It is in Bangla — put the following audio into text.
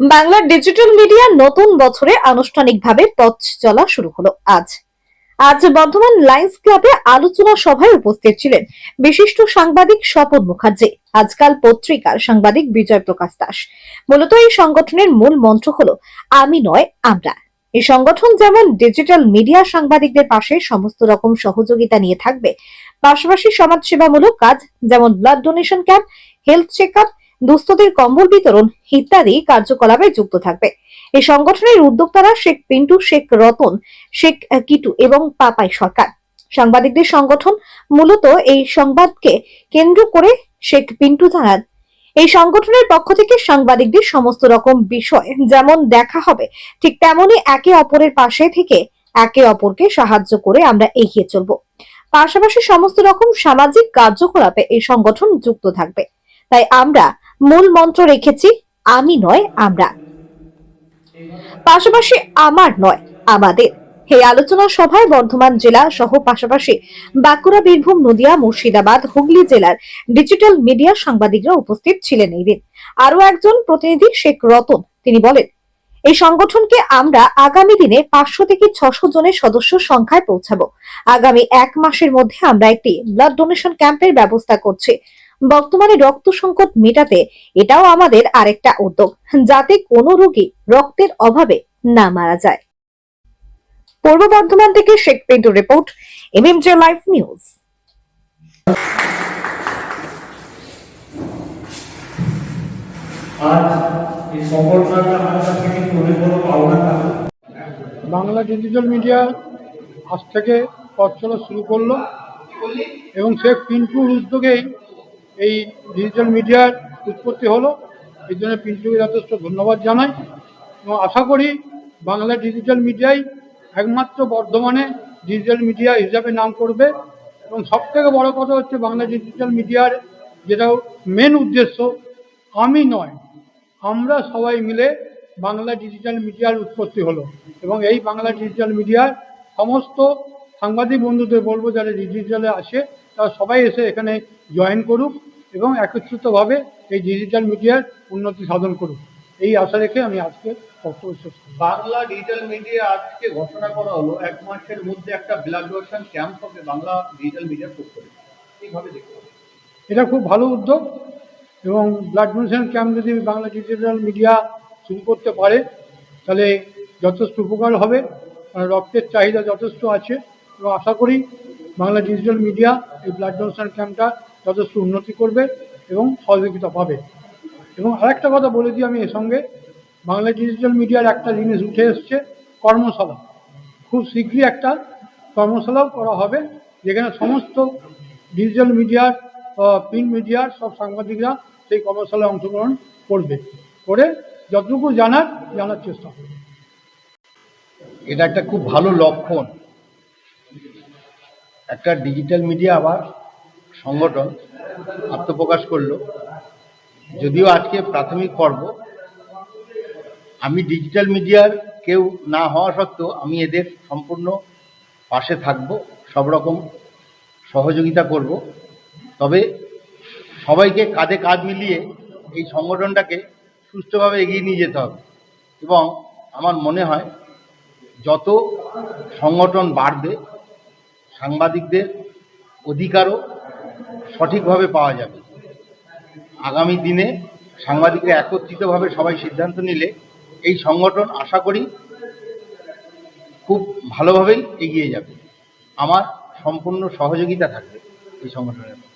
বাংলার ডিজিটাল মিডিয়ার নতুন বছরে আনুষ্ঠানিকভাবে পথ চলা শুরু হলো। আজ। আজ বর্ধমান লায়ন্স ক্লাবে আলোচনা সভায় উপস্থিত ছিলেন বিশিষ্ট সাংবাদিক স্বপন মুখার্জি। আজকাল পত্রিকার সাংবাদিক বিজয় প্রকাশ দাস। মূলত এই সংগঠনের মূল মন্ত্র হলো, আমি নয়, আমরা। এই সংগঠন যেমন ডিজিটাল মিডিয়া সাংবাদিকদের পাশে সমস্ত রকম সহযোগিতা নিয়ে থাকবে, পাশাপাশি সমাজসেবামূলক কাজ, যেমন blood donation camp health check up দুস্থদের কম্বল বিতরণ ইত্যাদি কার্যকলাপে যুক্ত থাকবে। এই সংগঠনের উদ্যোক্তারা শেখ পিন্টু, শেখ রতন, শেখ কিটু এবং পাপাই সরকার। সাংবাদিকদের সংগঠন মূলত এই সংবাদকে কেন্দ্র করে শেখ পিন্টু জানান। এই সংগঠনের পক্ষ থেকে সাংবাদিকদের সমস্ত রকম বিষয় যেমন দেখা হবে, ঠিক তেমনি একে অপরের পাশে থেকে একে অপরকে সাহায্য করে আমরা এগিয়ে চলব। পাশাপাশি সমস্ত রকম সামাজিক কার্যকলাপে এই সংগঠন যুক্ত থাকবে। তাই আমরা মূল মন্ত্র রেখেছি, আমি নয়, আমরা। পাশাপাশি আমার নয়, আমাদের। এই আলোচনা সভায় বর্ধমান জেলা সহ পাশাপাশি বাঁকুড়া, বীরভূম, নদিয়া, মুর্শিদাবাদ, হুগলি জেলার ডিজিটাল মিডিয়া সাংবাদিকরা উপস্থিত ছিলেন এই দিন। আরও একজন প্রতিনিধি শেখ রতন, তিনি বলেন, এই সংগঠনকে আমরা আগামী দিনে পাঁচশো থেকে ছশো জনের সদস্য সংখ্যায় পৌঁছাবো। আগামী এক মাসের মধ্যে আমরা একটি ব্লাড ডোনেশন ক্যাম্পের ব্যবস্থা করছি। বর্তমানে রক্ত সংকট মেটাতে এটাও আমাদের আরেকটা উদ্যোগ যাতে কোনো রোগী রক্তের অভাবে না মারা যায়। পূর্ব বর্ধমান থেকে Sheikh Pintu report MMJ live news. আজ এই সফলতাটা আমার কাছে কিন্তু অনেক বড় পাওনা বাংলা ডিজিটাল মিডিয়া আজ থেকে পথ চলা শুরু করল এবং শেখ পিন্টুর উদ্যোগেই এই ডিজিটাল মিডিয়ার উৎপত্তি হলো। এই জন্য পিন্টুকে যথেষ্ট ধন্যবাদ জানাই। এবং আশা করি বাংলা ডিজিটাল মিডিয়াই একমাত্র বর্ধমানে ডিজিটাল মিডিয়া হিসাবে নাম করবে। এবং সব থেকে বড় কথা হচ্ছে বাংলা ডিজিটাল মিডিয়ার যেটা মেন উদ্দেশ্য, আমি নয়, আমরা সবাই মিলে বাংলা ডিজিটাল মিডিয়ার উৎপত্তি হলো। এবং এই বাংলা ডিজিটাল মিডিয়ার সমস্ত সাংবাদিক বন্ধুদের বলব যারা ডিজিটালে আসে তারা সবাই এসে এখানে জয়েন করুক এবং একত্রিতভাবে এই ডিজিটাল মিডিয়ার উন্নতি সাধন করুক। এই আশা রেখে আমি আজকে বক্তব্য শেষ বাংলা ডিজিটাল মিডিয়া আজকে ঘোষণা করা হলো এক মাসের মধ্যে একটা ব্লাড ডোনেশন ক্যাম্প হবে বাংলা ডিজিটাল মিডিয়ার পক্ষ থেকে। এইভাবে দেখতে। এটা খুব ভালো উদ্যোগ এবং ব্লাড ডোনেশন ক্যাম্প যদি বাংলা ডিজিটাল মিডিয়া শুরু করতে পারে তাহলে যথেষ্ট উপকার হবে। রক্তের চাহিদা যথেষ্ট আছে। এবং আশা করি বাংলা ডিজিটাল মিডিয়া এই ব্লাড ডোনেশন ক্যাম্পটা যথেষ্ট উন্নতি করবে এবং সহযোগিতা পাবে। এবং আরেকটা কথা বলে দিই আমি এর সঙ্গে, বাংলা ডিজিটাল মিডিয়ার একটা জিনিস উঠে এসছে, কর্মশালা। খুব শীঘ্রই একটা কর্মশালাও করা হবে, যেখানে সমস্ত ডিজিটাল মিডিয়ার প্রিন্ট মিডিয়ার সব সাংবাদিকরা সেই কর্মশালায় অংশগ্রহণ করবে। করে যতটুকু জানার জানার চেষ্টা করবে এটা একটা খুব ভালো লক্ষণ। একটা ডিজিটাল মিডিয়া আবার সংগঠন আত্মপ্রকাশ করল। যদিও আজকে প্রাথমিক পর্ব, আমি ডিজিটাল মিডিয়ার কেউ না হওয়া সত্ত্বেও আমি এদের সম্পূর্ণ পাশে থাকব, সব রকম সহযোগিতা করব। তবে সবাইকে কাঁধে কাঁধ মিলিয়ে এই সংগঠনটাকে সুষ্ঠুভাবে এগিয়ে নিয়ে যেতে হবে এবং আমার মনে হয় যত সংগঠন বাড়বে সাংবাদিকদের অধিকারও সঠিকভাবে পাওয়া যাবে। আগামী দিনে সাংবাদিকরা একত্রিতভাবে সবাই সিদ্ধান্ত নিলে এই সংগঠন আশা করি খুব ভালোভাবেই এগিয়ে যাবে। আমার সম্পূর্ণ সহযোগিতা থাকবে এই সংগঠনের।